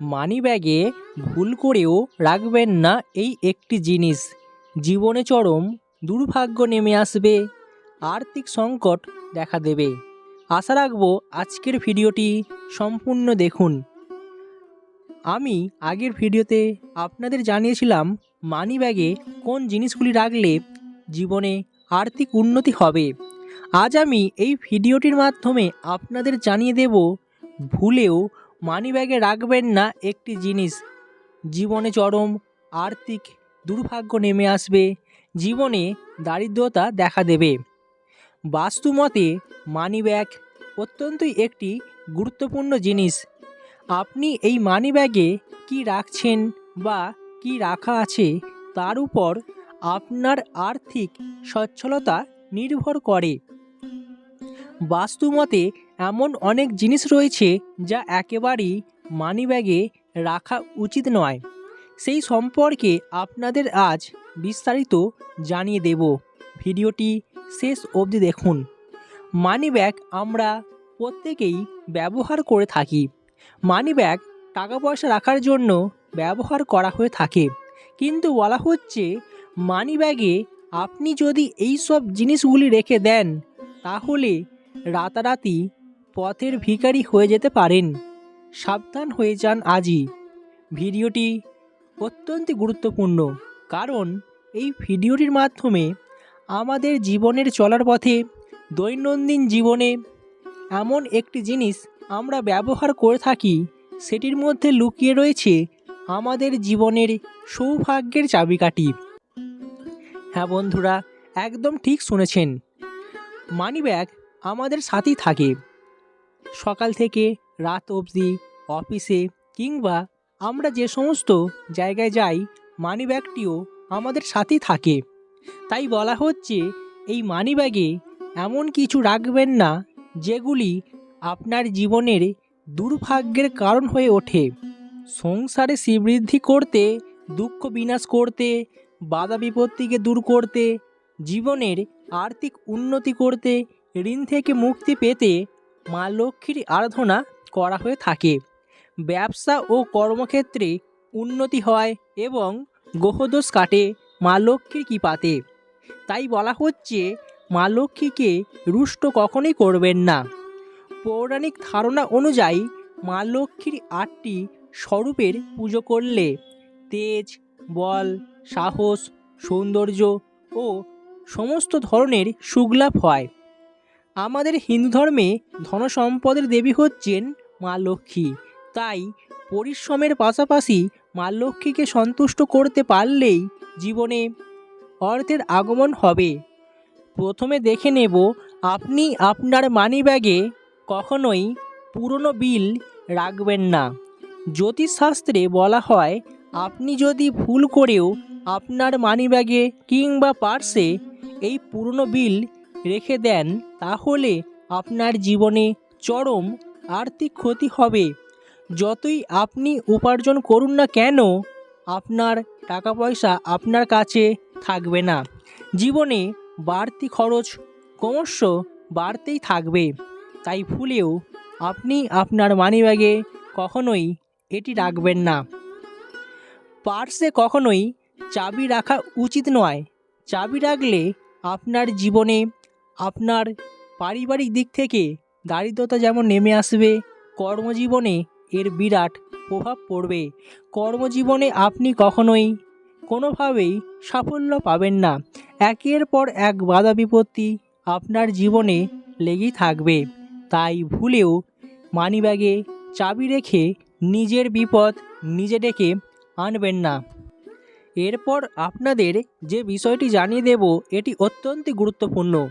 মানি ব্যাগে ভুল করেও রাখবেন না এই একটি জিনিস। জীবনে চরম দুর্ভাগ্য নেমে আসবে, আর্থিক সংকট দেখা দেবে। আশা রাখব আজকের ভিডিওটি সম্পূর্ণ দেখুন। আমি আগের ভিডিওতে আপনাদের জানিয়েছিলাম মানি ব্যাগে কোন জিনিসগুলি রাখলে জীবনে আর্থিক উন্নতি হবে। আজ আমি এই ভিডিওটির মাধ্যমে আপনাদের জানিয়ে দেব, ভুলেও মানি ব্যাগে রাখবেন না একটি জিনিস। জীবনে চরম আর্থিক দুর্ভাগ্য নেমে আসবে। জীবনে দারিদ্রতা দেখা দেবে। বাস্তুমতে মানি ব্যাগ অত্যন্তই একটি গুরুত্বপূর্ণ জিনিস। আপনি এই মানি ব্যাগে কী রাখছেন বা কি রাখা আছে তার উপর আপনার আর্থিক সচ্ছলতা নির্ভর করে। বাস্তুমতে এমন অনেক জিনিস রয়েছে যা একেবারেই মানি ব্যাগে রাখা উচিত নয়। সেই সম্পর্কে আপনাদের আজ বিস্তারিত জানিয়ে দেব। ভিডিওটি শেষ অবধি দেখুন। মানি ব্যাগ আমরা প্রত্যেকেই ব্যবহার করে থাকি। মানিব্যাগ টাকা পয়সা রাখার জন্য ব্যবহার করা হয়ে থাকে। কিন্তু বলা হচ্ছে মানি ব্যাগে আপনি যদি এই সব জিনিসগুলি রেখে দেন, তাহলে রাতারাতি পথের ভিখারি হয়ে যেতে পারেন। সাবধান হয়ে যান আজই। ভিডিওটি অত্যন্ত গুরুত্বপূর্ণ, কারণ এই ভিডিওটির মাধ্যমে আমাদের জীবনের চলার পথে, দৈনন্দিন জীবনে এমন একটি জিনিস আমরা ব্যবহার করে থাকি, সেটির মধ্যে লুকিয়ে রয়েছে আমাদের জীবনের সৌভাগ্যের চাবিকাঠি। হ্যাঁ বন্ধুরা, একদম ঠিক শুনেছেন। মানিব্যাগ আমাদের সাথেই থাকে। সকাল থেকে রাত অবধি অফিসে কিংবা আমরা যে সমস্ত জায়গায় যাই মানিব্যাগটিও আমাদের সাথে থাকে। তাই বলা হচ্ছে, এই মানিব্যাগে এমন কিছু রাখবেন না, যেগুলি আপনার জীবনের দুর্ভাগ্যের কারণ হয়ে ওঠে। সংসারে শ্রীবৃদ্ধি করতে, দুঃখ বিনাশ করতে, বাধা বিপত্তিকে দূর করতে, জীবনের আর্থিক উন্নতি করতে, ঋণ থেকে মুক্তি পেতে মা লক্ষ্মীর আরাধনা করা হয়ে থাকে। ব্যবসা ও কর্মক্ষেত্রে উন্নতি হয় এবং গ্রহদোষ কাটে মা লক্ষ্মীর কৃপাতে। তাই বলা হচ্ছে, মা লক্ষ্মীকে রুষ্ট কখনোই করবেন না। পৌরাণিক ধারণা অনুযায়ী, মা লক্ষ্মীর আটটি স্বরূপের পুজো করলে তেজ, বল, সাহস, সৌন্দর্য ও সমস্ত ধরনের সুখলাভ হয়। আমাদের হিন্দু ধর্মে ধনসম্পদের দেবী হচ্ছেন মা লক্ষ্মী। তাই পরিশ্রমের পাশাপাশি মা লক্ষ্মীকে সন্তুষ্ট করতে পারলেই জীবনে অর্থের আগমন হবে। প্রথমে দেখে নেব, আপনি আপনার মানিব্যাগে কখনোই পুরনো বিল রাখবেন না। জ্যোতিষশাস্ত্রে বলা হয়, আপনি যদি ভুল করেও আপনার মানিব্যাগে কিংবা পার্সে এই পুরনো বিল রেখে দেন, তাহলে আপনার জীবনে চরম আর্থিক ক্ষতি হবে। যতই আপনি উপার্জন করুন না কেন, আপনার টাকা পয়সা আপনার কাছে থাকবে না। জীবনে বাড়তি খরচ ক্রমশ বাড়তেই থাকবে। তাই ভুলেও আপনি আপনার মানিব্যাগে কখনোই এটি রাখবেন না। পার্সে কখনোই চাবি রাখা উচিত নয়। চাবি রাখলে আপনার জীবনে আপনার পারিবারিক দিক থেকে দারিদ্রতা যেমন নেমে আসবে, কর্মজীবনে এর বিরাট প্রভাব পড়বে। কর্মজীবনে আপনি কখনোই কোনোভাবেই সাফল্য পাবেন না। একের পর এক বাধা বিপত্তি আপনার জীবনে লেগেই থাকবে। তাই ভুলেও মানিব্যাগে চাবি রেখে নিজের বিপদ নিজে ডেকে আনবেন না। এরপর আপনাদের যে বিষয়টি জানিয়ে দেব, এটি অত্যন্ত গুরুত্বপূর্ণ।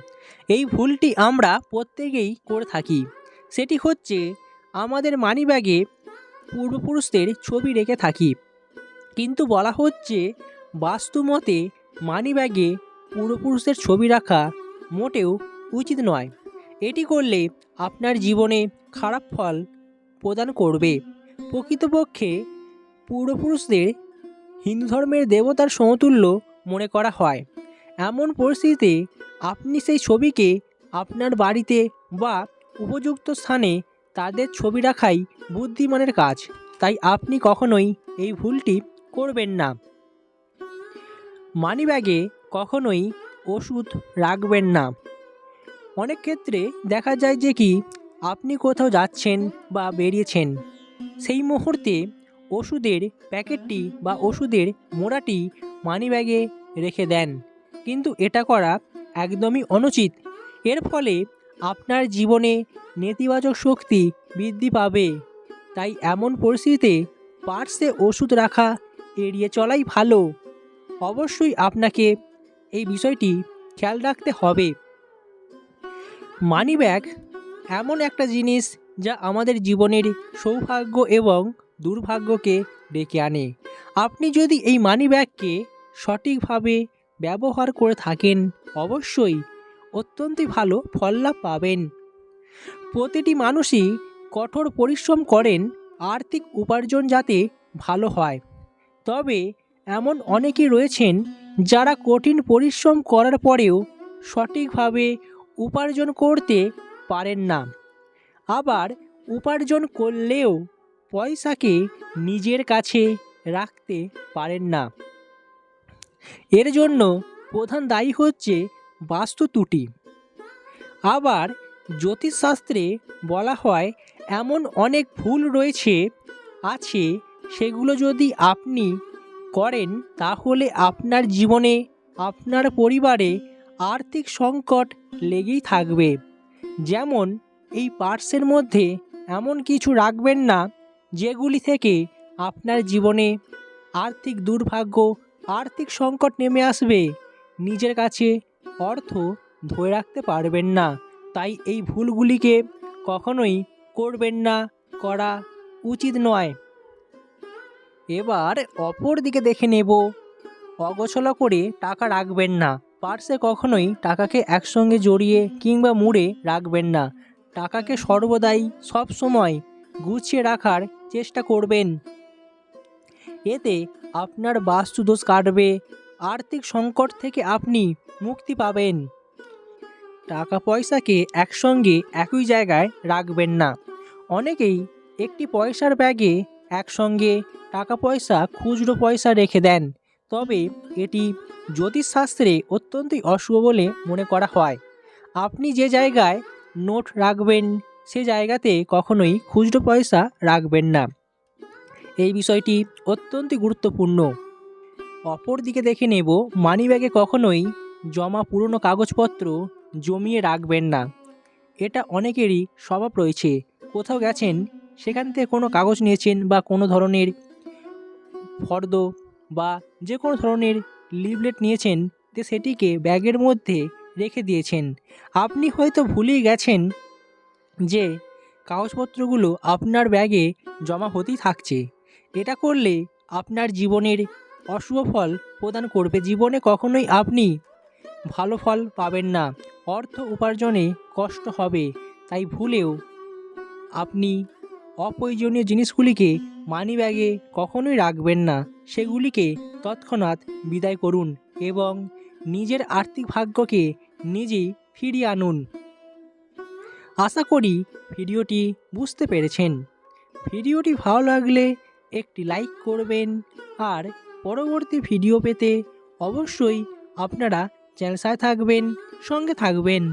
এই ভুলটি আমরা প্রত্যেকেই করে থাকি। সেটি হচ্ছে আমাদের মানিব্যাগে পূর্বপুরুষদের ছবি রেখে থাকি। কিন্তু বলা হচ্ছে বাস্তু বাস্তুমতে মানিব্যাগে পূর্বপুরুষদের ছবি রাখা মোটেও উচিত নয়। এটি করলে আপনার জীবনে খারাপ ফল প্রদান করবে। প্রকৃতপক্ষে পূর্বপুরুষদের হিন্দু ধর্মের দেবতার সমতুল্য মনে করা হয়। এমন পরিস্থিতিতে আপনি সেই ছবিকে আপনার বাড়িতে বা উপযুক্ত স্থানে তাদের ছবি রাখাই বুদ্ধিমানের কাজ। তাই আপনি কখনোই এই ভুলটি করবেন না। মানিব্যাগে কখনোই ওষুধ রাখবেন না। অনেক ক্ষেত্রে দেখা যায় যে কি, আপনি কোথাও যাচ্ছেন বা বেরিয়েছেন, সেই মুহূর্তে ওষুধের প্যাকেটটি বা ওষুধের মোড়াটি মানিব্যাগে রেখে দেন। কিন্তু এটা করা একদমই অনুচিত। এর ফলে আপনার জীবনে নেতিবাচক শক্তি বৃদ্ধি পাবে। তাই এমন পরিস্থিতিতে পার্সে ওষুধ রাখা এড়িয়ে চলাই ভালো। অবশ্যই আপনাকে এই বিষয়টি খেয়াল রাখতে হবে। মানিব্যাগ এমন একটা জিনিস যা আমাদের জীবনের সৌভাগ্য এবং দুর্ভাগ্যকে ডেকে আনে। আপনি যদি এই মানিব্যাগকে সঠিকভাবে ব্যবহার করে থাকেন। অবশ্যই, অত্যন্তই ভালো ফল লাভ পাবেন। প্রতিটি মানুষই কঠোর পরিশ্রম করেন, আর্থিক উপার্জন যাতে ভালো হয়। তবে এমন অনেকে রয়েছেন যারা কঠিন পরিশ্রম করার পরেও সঠিকভাবে উপার্জন করতে পারেন না। আবার উপার্জন করলেও পয়সাকে নিজের কাছে রাখতে পারেন না। এর জন্য প্রধান দায়ী হচ্ছে বাস্তু ত্রুটি। আবার জ্যোতিষশাস্ত্রে বলা হয়, এমন অনেক ভুল রয়েছে, আছে, সেগুলো যদি আপনি করেন, তাহলে আপনার জীবনে, আপনার পরিবারে আর্থিক সংকট লেগেই থাকবে। যেমন, এই পার্সের মধ্যে এমন কিছু রাখবেন না, যেগুলি থেকে আপনার জীবনে আর্থিক দুর্ভাগ্য আর্থিক সংকট নেমে আসবে। নিজের কাছে অর্থ ধরে রাখতে পারবেন না, তাই এই ভুলগুলিকে কখনোই করবেন না, করা উচিত নয়। এবার অপর দিকে দেখে নেব। অগোছলা করে টাকা রাখবেন না, পার্সে কখনোই টাকাকে একসঙ্গে জড়িয়ে কিংবা মুড়ে রাখবেন না। টাকাকে সর্বদাই সব সময় গুছিয়ে রাখার চেষ্টা করবেন। এতে আপনার বাস্তুদোষ কাটবে। আর্থিক সংকট থেকে আপনি মুক্তি পাবেন। টাকা পয়সাকে একসঙ্গে একই জায়গায় রাখবেন না। অনেকেই একটি পয়সার ব্যাগে একসঙ্গে টাকা পয়সা খুচরো পয়সা রেখে দেন। তবে এটি জ্যোতিষশাস্ত্রে অত্যন্তই অশুভ বলে মনে করা হয়। আপনি যে জায়গায় নোট রাখবেন, সে জায়গাতে কখনোই খুচরো পয়সা রাখবেন না। এই বিষয়টি অত্যন্ত গুরুত্বপূর্ণ। অপর দিকে দেখে নেব, মানিব্যাগে কখনোই জমা পুরনো কাগজপত্র জমিয়ে রাখবেন না। এটা অনেকেরই স্বভাব রয়েছে। কোথাও গেছেন, সেখান থেকে কোনো কাগজ নিয়েছেন বা কোনো ধরনের ফর্দ বা যে কোনো ধরনের লিভলেট নিয়েছেন, তো সেটিকে ব্যাগের মধ্যে রেখে দিয়েছেন। আপনি হয়তো ভুলেই গেছেন যে কাগজপত্রগুলো আপনার ব্যাগে জমা হতেই থাকছে। এটা করলে আপনার জীবনের অশুভ ফল প্রদান করবে। জীবনে কখনোই আপনি ভালো ফল পাবেন না। অর্থ উপার্জনে কষ্ট হবে, তাই ভুলেও আপনি অপ্রয়োজনীয় জিনিসগুলিকে মানি ব্যাগে কখনোই রাখবেন না। সেগুলিকে তৎক্ষণাৎ বিদায় করুন এবং নিজের আর্থিক ভাগ্যকে নিজেই ফিরিয়ে আনুন। আশা করি ভিডিওটি বুঝতে পেরেছেন। ভিডিওটি ভালো লাগলে একটি লাইক করবেন। আর পরবর্তী ভিডিও পেতে অবশ্যই আপনারা চ্যানেলসায় থাকবেন সঙ্গে থাকবেন।